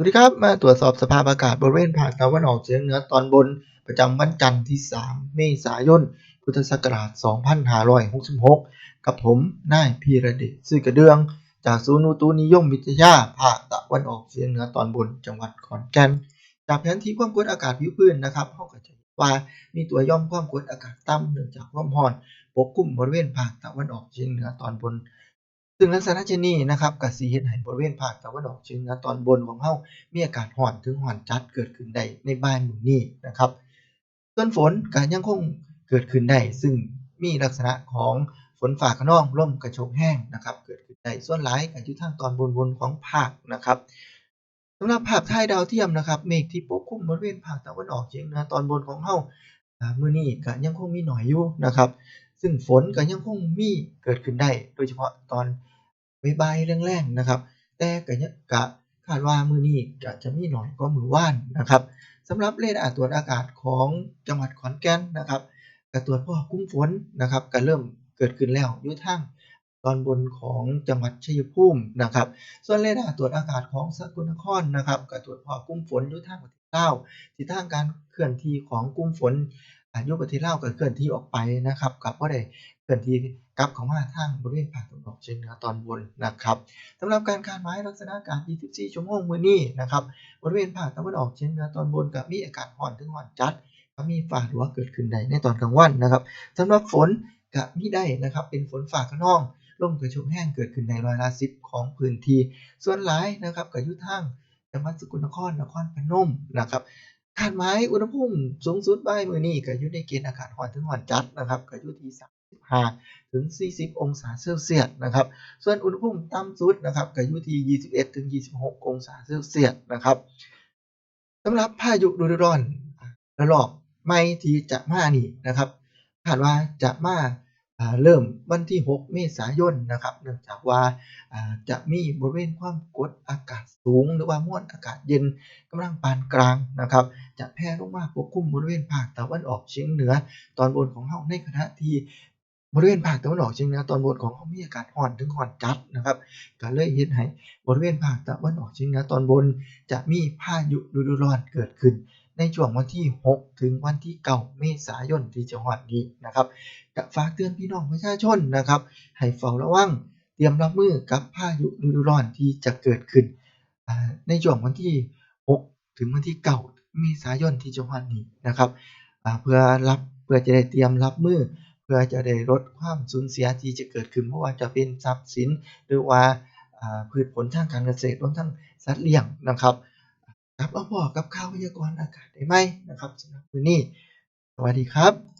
สวัสดีครับมาตรวจสอบสภาพอากาศบริเวณภาคตะวันออกเฉียงเหนือตอนบนประจำวันจันทร์ที่ 3 เมษายน พุทธศักราช 2566 กับผมนายพีระเดชซื่อกระเดือง จากศูนย์อุตุนิยมวิทยาภาคตะวันออกเฉียงเหนือตอนบนจังหวัดขอนแก่น จากแผนที่ความกดอากาศผิวพื้นนะครับเราก็จะว่ามีตัวย่อมความกดอากาศต่ำเนื่องจากความร้อนปกคลุมบริเวณภาคตะวันออกเฉียงเหนือตอนบน ซึ่งลักษณะเช่นนี้นะครับก็สิเฮ็ดให้บริเวณภาคตะวันออกเฉียงเหนือตอนบนของเฮามีอากาศร้อนถึงร้อนจัดเกิดขึ้นได้ในบ่ายมื้อนี้นะครับส่วนฝนก็ยังคงเกิดขึ้นได้ซึ่งมีลักษณะของฝนฟ้าคะนองลมกระโชกแห้งนะครับ เกิดขึ้นได้ส่วนหลายก็อยู่ทางตอนบนๆของภาคนะครับสำหรับภาพถ่ายดาวเทียมนะครับเมฆที่ปกคลุมบริเวณภาคตะวันออกเฉียงเหนือตอนบนของเฮาอ่ามื้อนี้ก็ยังคงมีหน้อยอยู่นะครับ ซึ่งฝนก็ยังคงมีเกิดขึ้นได้ โดยเฉพาะตอน บ่ายๆแรงๆนะครับ แต่ก็ยก็คาดว่ามือนี้ก็จะมีน้อยกว่ามื้อว่านนะครับสำหรับเรดาตรวจอากาศของจังหวัดขอนแก่นนะครับก็ตรวจพบกลุ่มฝนนะครับก็เริ่มเกิดขึ้นแล้วอยู่ทางตอนบนของจังหวัดชัยภูมินะครับ ส่วนเรดาร์ตรวจอากาศของสกลนครนะครับก็ตรวจพบกลุ่มฝนอยู่ทางประเทศลาวทิศทางการเคลื่อนที่ของกลุ่มฝน อายู่ประเทศลาวก็เคลื่อนที่ออกไปนะครับก็บ่ได้เคลื่อนที่กลับเข้ามาทางบริเวณภาคตะวันออกเฉียงเหนือตอนบนนะครับสำหรับการคาดหมายลักษณะอากาศ 24 ชั่วโมงมื้อนี้นะครับบริเวณภาคตะวันออกเฉียงเหนือตอนบนก็มีอากาศร้อนถึงร้อนจัดก็มีฟ้าหัวเกิดขึ้นได้ในตอนกลางวันนะครับสำหรับฝนก็มีได้นะครับเป็นฝนฟ้าคะนองลมกระโชกแห้งเกิดขึ้นในร้อยละ10ของพื้นที่ ส่วนหลายนะครับก็อยู่างจังหวัดสกลนครนครพนมนะครับ คาดหมายอุณหภูมิสูงสุดบ่ายมื้อนี้ก็อยู่ในเกณฑ์อากาศร้อนถึงร้อนจัดนะครับก็อยู่ที่35ถึง 40 องศาเซลเซียสนะครับ ส่วนอุณหภูมิต่ำสุดนะครับก็อยู่ที่21ถึง26 องศาเซลเซียสนะครับสำหรับพายุฤดูร้อนระลอกใหม่ที่จะมานี่นะครับคาดว่าจะมาเริ่มวันที่ 6 เมษายนนะครับ เนื่องจากว่าจะมีบริเวณความกดอากาศสูง หรือว่ามวลอากาศเย็นกำลังปานกลางนะครับ จะแผ่ลงมาปกคลุมบริเวณภาคตะวันออกเฉียงเหนือ ตอนบนของเฮาในขณะที่บริเวณภาคตะวันออกเฉียงเหนือตอนบนของเฮามีอากาศร้อนถึงร้อนจัดนะครับก็เลยเฮ็ดให้บริเวณภาคตะวันออกเฉียงเหนือตอนบน จะมีพายุฤดูร้อนเกิดขึ้น ในช่วงวันที่ 6 ถึงวันที่9เมษายนที่จะฮอดนี้นะครับก็ฝากเตือนพี่น้องประชาชนนะครับให้เฝ้าระวังเตรียมรับมือกับพายุฤดูร้อนที่จะเกิดขึ้นในช่วงวันที่ 6 ถึงวันที่9 เมษายนที่จะฮอดนี้นะครับเพื่อรับเพื่อจะได้เตรียมรับมือ เพื่อจะได้ลดความสูญเสียที่จะเกิดขึ้นบ่ว่าจะเป็นทรัพย์สิน หรือว่าพืชผลทางการเกษตรรวมทั้งสัตว์เลี้ยงนะครับกับมาพ้อกับข้าวพยากรณ์อากาศได้ไหมนะครับสำหรับวันนี้สวัสดีครับ